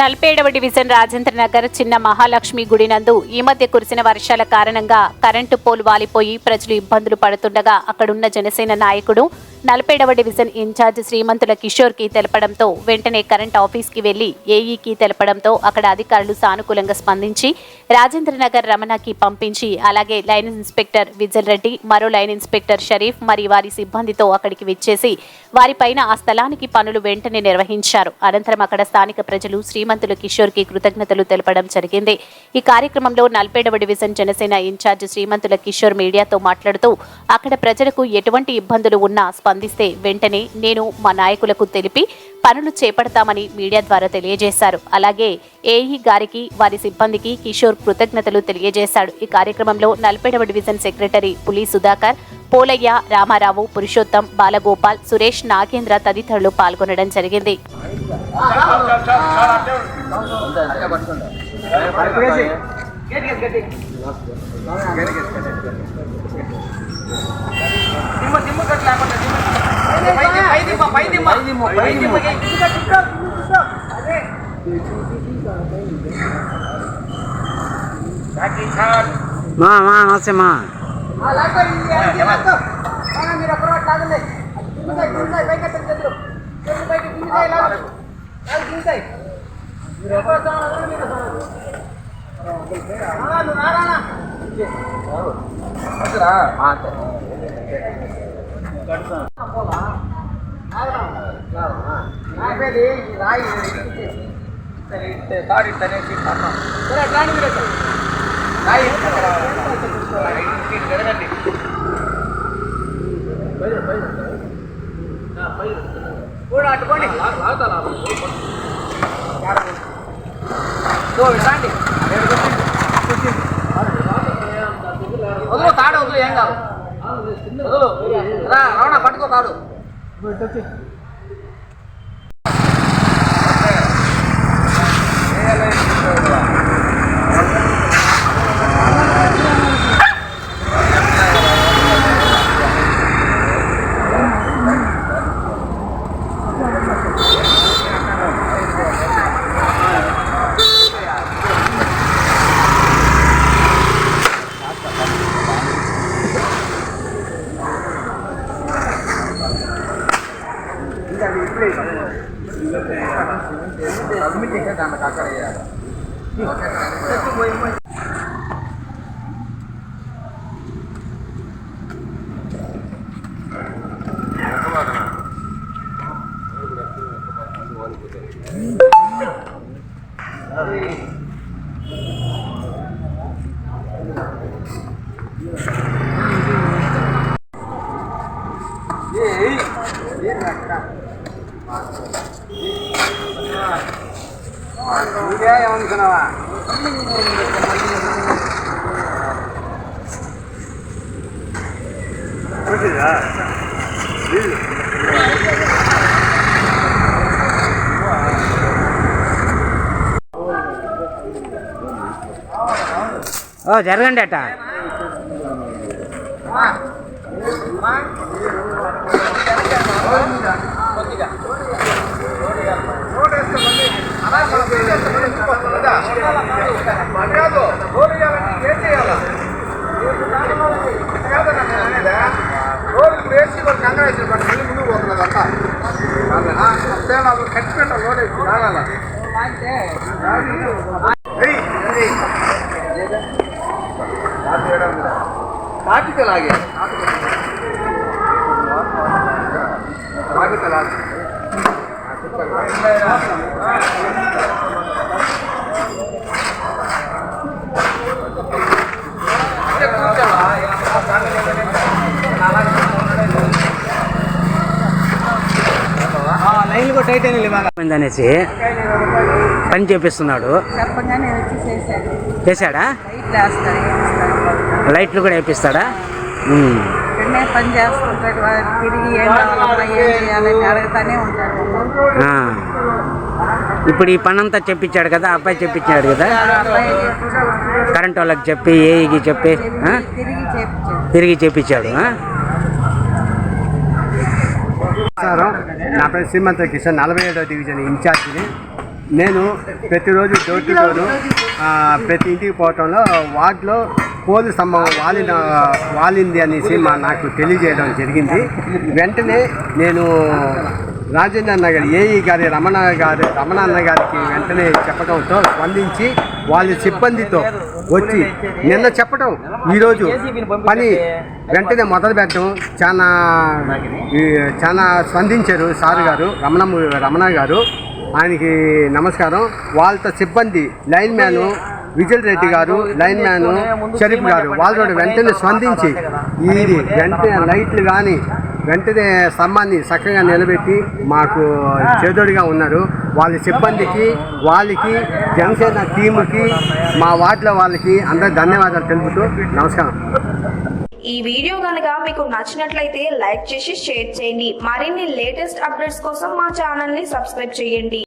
నల్పేడవ division Rajendra Nagar చిన్న మహాలక్ష్మి గుడి నందు ఈ మధ్య కురిసిన వర్షాల కారణంగా కరెంటు పోలు వాలిపోయి ప్రజలు ఇబ్బందులు పడుతుండగా అక్కడున్న జనసేన నాయకుడు నల్పేడవ డివిజన్ ఇన్ఛార్జ్ శ్రీమంతుల కిషోర్కి తెలపడంతో వెంటనే కరెంట్ ఆఫీస్కి వెళ్ళి ఏఈకి తెలపడంతో అక్కడ అధికారులు సానుకూలంగా స్పందించి రాజేంద్ర నగర్ రమణకి పంపించి అలాగే లైన్ ఇన్స్పెక్టర్ విజల్ రెడ్డి మరో లైన్ ఇన్స్పెక్టర్ షరీఫ్ మరి వారి సిబ్బందితో అక్కడికి విచ్చేసి వారిపైన ఆ స్థలానికి పనులు వెంటనే నిర్వహించారు. అనంతరం అక్కడ స్థానిక ప్రజలు శ్రీమంతుల కిషోర్కి కృతజ్ఞతలు తెలపడం జరిగింది. ఈ కార్యక్రమంలో నల్పేడవ division Janasena in charge Srimanthula Kishore మీడియాతో మాట్లాడుతూ అక్కడ ప్రజలకు ఎటువంటి ఇబ్బందులు ఉన్నా స్పందిస్తే వెంటనే నేను మా నాయకులకు తెలిపి పనులు చేపడతామని మీడియా ద్వారా తెలియజేశారు. అలాగే ఏఈ గారికి వారి సిబ్బందికి కిషోర్ కృతజ్ఞతలు తెలియజేశాడు. ఈ కార్యక్రమంలో నల్పేడవ డివిజన్ సెక్రటరీ పులి సుధాకర్ పోలయ్య రామారావు పురుషోత్తం బాలగోపాల్ సురేష్ నాగేంద్ర తదితరులు పాల్గొనడం జరిగింది. దిమ్మ దిమ్మ కట్ లేకుండా మా మా నమస్తే మా ఆ లాక్కో రాయి తాడు ఇట్టనేసి సరే రాయి జరగండి కూడా అట్టుకోండి వదులు తాడు. వదులు ఏం కాదు పట్టుకో తాడు अभी देखा गाना गा कर यार ओके थैंक यू ఏమనుకున్నావా ఓ జరగండి అట ನಾಟಕಲ್ ಆಗಿ ನಾಟಕಲ್ ಆಗಿ అనేసి పని చేపిస్తున్నాడు. చేశాడు. లైట్లు కూడా వేపిస్తాడా? ఉమ్. ఇక్కడనే పని చేస్తుంటాడు వాడు తిరిగి ఏం కావాలమ్మా ఏం చేయాలని అడుగుతానే ఉంటాడు. ఆ. ఇప్పుడు ఈ పని అంతా చెప్పించాడు కదా అబ్బాయి చెప్పించాడు కదా? కరెంట్ వాళ్ళకి చెప్పి ఏఈకి చెప్పి? తిరిగి చెప్పించాడు ఆ? నమస్కారం నా పేరు శ్రీమంత కిషన్ నలభై ఏడవ డివిజన్ ఇన్ఛార్జిని. నేను ప్రతిరోజు డోర్ టు డోరు ప్రతి ఇంటికి పోవటంలో వార్డులో పోలు స్తంభం వాలిన వాలింది అనేసి మా నాకు తెలియజేయడం జరిగింది. వెంటనే నేను రాజేంద్ర నగర్ ఏఈ గారి రమణ గారి రమణన్న గారికి వెంటనే చెప్పడంతో స్పందించి వాళ్ళ సిబ్బందితో వచ్చి నిన్న చెప్పడం ఈరోజు పని వెంటనే మొదలు పెట్టడం చాలా ఈ, చాలా స్పందించారు సార్ గారు రమణ రమణ గారు. ఆయనకి నమస్కారం. వాళ్ళతో సిబ్బంది లైన్ మ్యాను విజయ్ రెడ్డి గారు లైన్ మ్యాను షరీఫ్ గారు వాళ్ళు వెంటనే స్పందించి ఇది వెంటనే లైట్లు కానీ వెంటనే స్తంభాన్ని చక్కగా నిలబెట్టి మాకు చేదోడిగా ఉన్నారు. వాళ్ళ సిబ్బందికి వాళ్ళకి జనసేన టీముకి మా వార్డులో వాళ్ళకి అందరు ధన్యవాదాలు తెలుపుతూ నమస్కారం. ఈ వీడియో కనుక మీకు నచ్చినట్లయితే లైక్ చేసి షేర్ చేయండి. మరిన్ని లేటెస్ట్ అప్డేట్స్ కోసం మా ఛానల్ని సబ్స్క్రైబ్ చేయండి.